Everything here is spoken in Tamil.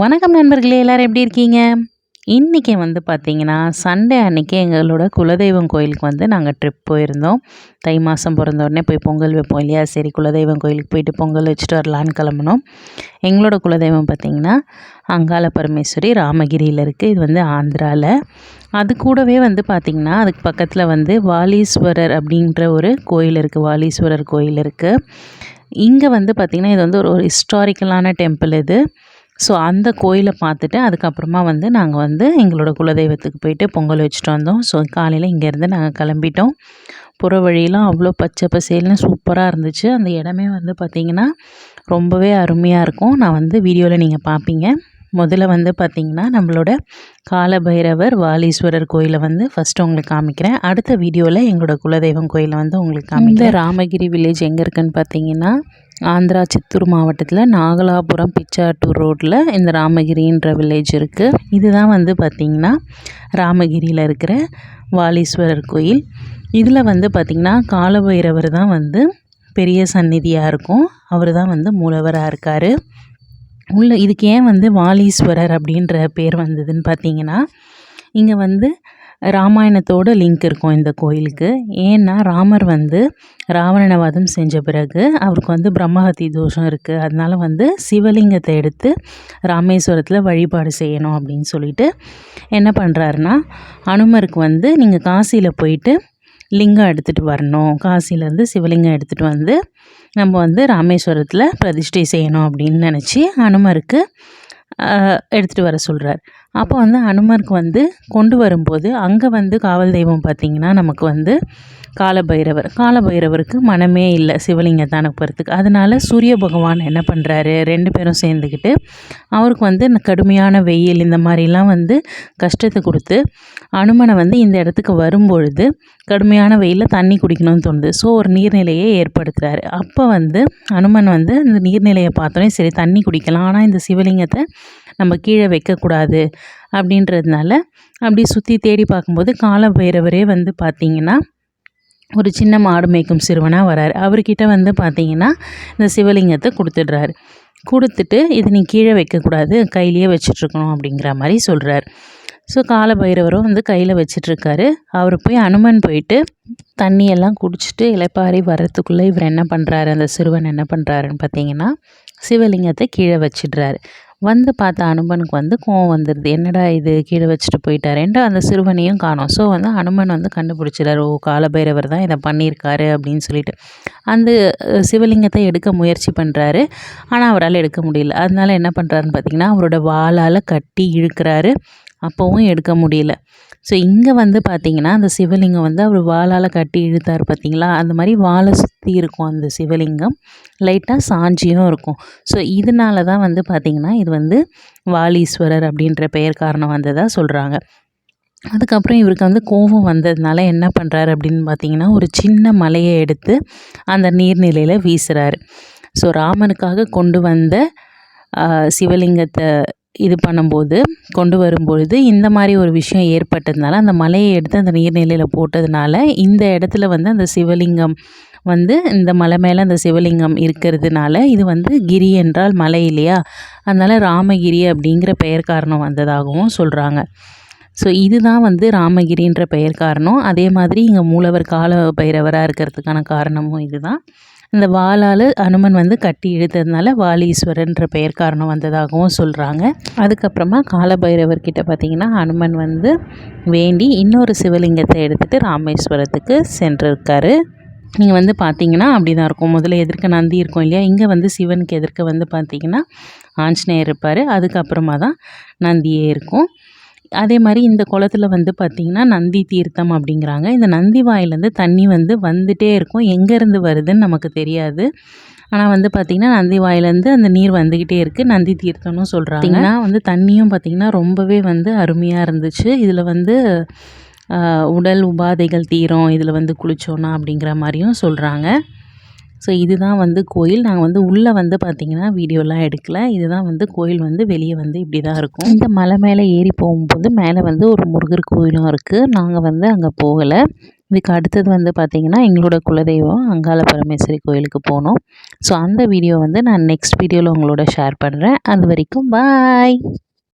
வணக்கம் நண்பர்களே எல்லோரும் எப்படி இருக்கீங்க? இன்றைக்கி வந்து பார்த்திங்கன்னா சண்டே அன்றைக்கி எங்களோட குலதெய்வம் கோயிலுக்கு வந்து நாங்கள் ட்ரிப் போயிருந்தோம். தை மாதம் பிறந்த உடனே போய் பொங்கல் வைப்போம் இல்லையா? சரி குலதெய்வம் கோயிலுக்கு போயிட்டு பொங்கல் வச்சுட்டு வரலான்னு கிளம்புனோம். எங்களோட குலதெய்வம் பார்த்திங்கன்னா அங்காள பரமேஸ்வரி ராமகிரியில் இருக்குது இது வந்து ஆந்திராவில் அது கூடவே வந்து பார்த்திங்கன்னா அதுக்கு பக்கத்தில் வந்து வாலீஸ்வரர் அப்படின்ற ஒரு கோயில் இருக்குது வாலீஸ்வரர் கோயில் இருக்குது இங்கே வந்து பார்த்திங்கன்னா இது வந்து ஒரு ஹிஸ்டாரிக்கலான டெம்பிள் இது. ஸோ அந்த கோயிலை பார்த்துட்டு அதுக்கப்புறமா வந்து நாங்கள் வந்து எங்களோட குலதெய்வத்துக்கு போயிட்டு பொங்கல் வச்சுட்டு வந்தோம். ஸோ காலையில் இங்கேருந்து நாங்கள் கிளம்பிட்டோம். புற வழியெலாம் அவ்வளோ பச்சை பசேல்னு சூப்பராக இருந்துச்சு. அந்த இடமே வந்து பார்த்திங்கன்னா ரொம்பவே அருமையாக இருக்கும். நான் வந்து வீடியோவில் நீங்கள் பார்ப்பீங்க முதல்ல வந்து பார்த்திங்கன்னா நம்மளோட காலபைரவர் வாலீஸ்வரர் கோயிலை வந்து ஃபஸ்ட்டு உங்களுக்கு காமிக்கிறேன். அடுத்த வீடியோவில் எங்களோட குலதெய்வம் கோயிலை வந்து உங்களுக்கு காமிக்கிறேன். ராமகிரி வில்லேஜ் எங்கே இருக்குன்னு பார்த்தீங்கன்னா ஆந்திரா சித்தூர் மாவட்டத்தில் நாகலாபுரம் பிச்சாட்டூர் ரோட்டில் இந்த ராமகிரின்ற வில்லேஜ் இருக்குது இதுதான் வந்து பார்த்திங்கன்னா ராமகிரியில் இருக்கிற வாலீஸ்வரர் கோயில். இதில் வந்து பார்த்திங்கன்னா காலபைரவர் தான் வந்து பெரிய சந்நிதியாக இருக்கும். அவர் தான் வந்து மூலவராக இருக்கார். உள்ள இதுக்கு ஏன் வந்து வாலீஸ்வரர் அப்படின்ற பேர் வந்ததுன்னு பார்த்தீங்கன்னா இங்கே வந்து ராமாயணத்தோட லிங்க் இருக்கும் இந்த கோயிலுக்கு. ஏன்னா ராமர் வந்து ராவணனை வதம் செஞ்ச பிறகு அவருக்கு வந்து பிரம்மஹத்தி தோஷம் இருக்குது அதனால் வந்து சிவலிங்கத்தை எடுத்து ராமேஸ்வரத்தில் வழிபாடு செய்யணும் அப்படின்னு சொல்லிட்டு என்ன பண்ணுறாருன்னா அனுமருக்கு வந்து நீங்கள் காசியில் போயிட்டு லிங்கம் எடுத்துகிட்டு வரணும். காசிலேருந்து சிவலிங்கம் எடுத்துகிட்டு வந்து நம்ம வந்து ராமேஸ்வரத்தில் பிரதிஷ்டை செய்யணும் அப்படின்னு நினச்சி அனுமருக்கு எடுத்துகிட்டு வர சொல்கிறார் அப்போ வந்து அனுமருக்கு வந்து கொண்டு வரும்போது அங்கே வந்து காவல் தெய்வம் பார்த்திங்கன்னா நமக்கு வந்து காலபைரவர். காலபைரவருக்கு மனமே இல்லை சிவலிங்கத்தை அனுப்புறதுக்கு அதனால் சூரிய பகவான் என்ன பண்ணுறாரு ரெண்டு பேரும் சேர்ந்துக்கிட்டு அவருக்கு வந்து கடுமையான வெயில் இந்த மாதிரிலாம் வந்து கஷ்டத்தை கொடுத்து அனுமனை வந்து இந்த இடத்துக்கு வரும்பொழுது கடுமையான வெயிலில் தண்ணி குடிக்கணும்னு தோணுது. ஸோ ஒரு நீர்நிலையை ஏற்படுத்துகிறாரு அப்போ வந்து அனுமன் வந்து இந்த நீர்நிலையை பார்த்தோன்னே சரி தண்ணி குடிக்கலாம். ஆனால் இந்த சிவலிங்கத்தை நம்ம கீழே வைக்கக்கூடாது அப்படின்றதுனால அப்படி சுற்றி தேடி பார்க்கும்போது கால பைரவரே வந்து பார்த்திங்கன்னா ஒரு சின்ன மாடு மேய்க்கும் சிறுவனாக வராரு. அவர்கிட்ட வந்து பார்த்திங்கன்னா இந்த சிவலிங்கத்தை கொடுத்துடுறாரு. கொடுத்துட்டு இது நீ கீழே வைக்கக்கூடாது கையிலேயே வச்சிட்ருக்கணும் அப்படிங்கிற மாதிரி சொல்கிறார் ஸோ கால பைரவரும் வந்து கையில் வச்சிட்ருக்காரு. அவர் போய் அனுமன் போயிட்டு தண்ணியெல்லாம் குடிச்சிட்டு இலைப்பாரி வர்றதுக்குள்ளே இவர் என்ன பண்ணுறாரு அந்த சிறுவன் என்ன பண்ணுறாருன்னு பார்த்தீங்கன்னா சிவலிங்கத்தை கீழே வச்சிடுறாரு. வந்து பார்த்த அனுமனுக்கு வந்து கோவம் வந்துடுது என்னடா இது? கீழே வச்சுட்டு போயிட்டாரேன்ட்டு அந்த சிறுவனையும் காணும். ஸோ வந்து அனுமன் வந்து கண்டுபிடிச்சிடார் ஓ காலபைரவர் தான் இதை பண்ணியிருக்காரு அப்படின்னு சொல்லிட்டு. அந்த சிவலிங்கத்தை எடுக்க முயற்சி பண்ணுறாரு ஆனால் அவரால் எடுக்க முடியல. அதனால என்ன பண்ணுறாருன்னு பார்த்தீங்கன்னா அவரோட வாளால் கட்டி இழுக்கிறாரு. அப்போவும் எடுக்க முடியல. ஸோ இங்கே வந்து பார்த்திங்கன்னா அந்த சிவலிங்கம் வந்து அவர் வாளால் கட்டி இழுத்தார் பார்த்திங்களா அந்த மாதிரி வாழை சுற்றி இருக்கும் அந்த சிவலிங்கம். லைட்டாக சாஞ்சியும் இருக்கும். ஸோ இதனால தான் வந்து பார்த்திங்கன்னா இது வந்து வாலீஸ்வரர் அப்படின்ற பெயர் காரணம் வந்ததாக சொல்கிறாங்க அதுக்கப்புறம் இவருக்கு வந்து கோபம் வந்ததுனால என்ன பண்ணுறாரு அப்படின்னு பார்த்தீங்கன்னா ஒரு சின்ன மலையை எடுத்து அந்த நீர்நிலையில் வீசுகிறாரு ஸோ ராமனுக்காக கொண்டு வந்த சிவலிங்கத்தை இது பண்ணும்போது கொண்டு வரும்பொழுது இந்த மாதிரி ஒரு விஷயம் ஏற்பட்டதுனால அந்த மலையை எடுத்து அந்த நீர்நிலையில் போட்டதுனால இந்த இடத்துல வந்து அந்த சிவலிங்கம் வந்து இந்த மலை மேலே அந்த சிவலிங்கம் இருக்கிறதுனால இது வந்து கிரி என்றால் மலை இல்லையா? அதனால் ராமகிரி அப்படிங்கிற பெயர் காரணம் வந்ததாகவும் சொல்கிறாங்க ஸோ இதுதான் வந்து ராமகிரின்ற பெயர் காரணம். அதே மாதிரி இங்கே மூலவர் கால பைரவராக இருக்கிறதுக்கான காரணமும் இதுதான். இந்த வாளால் அனுமன் வந்து கட்டி இழுத்ததுனால வாலீஸ்வரன்ற பெயர் காரணம் வந்ததாகவும் சொல்கிறாங்க அதுக்கப்புறமா காலபைரவர்கிட்ட பார்த்திங்கன்னா அனுமன் வந்து வேண்டி இன்னொரு சிவலிங்கத்தை எடுத்துகிட்டு ராமேஸ்வரத்துக்கு சென்றிருக்காரு. நீங்கள் வந்து பார்த்தீங்கன்னா அப்படி தான் இருக்கும். முதல்ல எதிர்க்க நந்தி இருக்கும் இல்லையா? இங்கே வந்து சிவனுக்கு எதிர்க்க வந்து பார்த்திங்கன்னா ஆஞ்சநேயர் இருப்பார். அதுக்கப்புறமா தான் நந்தியே இருக்கும். அதே மாதிரி இந்த குளத்துல வந்து பார்த்திங்கன்னா நந்தி தீர்த்தம் அப்படிங்கிறாங்க. இந்த நந்தி வாயிலேருந்து தண்ணி வந்து வந்துகிட்டே இருக்கும். எங்கேருந்து வருதுன்னு நமக்கு தெரியாது. ஆனால் வந்து பார்த்திங்கன்னா நந்தி வாயிலேருந்து அந்த நீர் வந்துக்கிட்டே இருக்குது நந்தி தீர்த்தம்னு சொல்கிறாங்க வந்து தண்ணியும் பார்த்திங்கன்னா ரொம்பவே வந்து அருமையாக இருந்துச்சு. இதில் வந்து உடல் உபாதைகள் தீரும். இதில் வந்து குளித்தோன்னா அப்படிங்கிற மாதிரியும் சொல்கிறாங்க ஸோ இதுதான் வந்து கோயில். நாங்கள் வந்து உள்ளே வந்து பார்த்திங்கன்னா வீடியோலாம் எடுக்கல. இதுதான் வந்து கோயில் வந்து வெளியே வந்து இப்படி தான் இருக்கும். இந்த மலை மேலே ஏறி போகும்போது மேலே வந்து ஒரு முருகர் கோயிலும் இருக்குது நாங்கள் வந்து அங்கே போகலை. இதுக்கு அடுத்தது வந்து பார்த்திங்கன்னா எங்களோட குலதெய்வம் அங்காள பரமேஸ்வரி கோயிலுக்கு போனோம். ஸோ அந்த வீடியோ வந்து நான் நெக்ஸ்ட் வீடியோவில் உங்களோட ஷேர் பண்ணுறேன் அது வரைக்கும் பாய்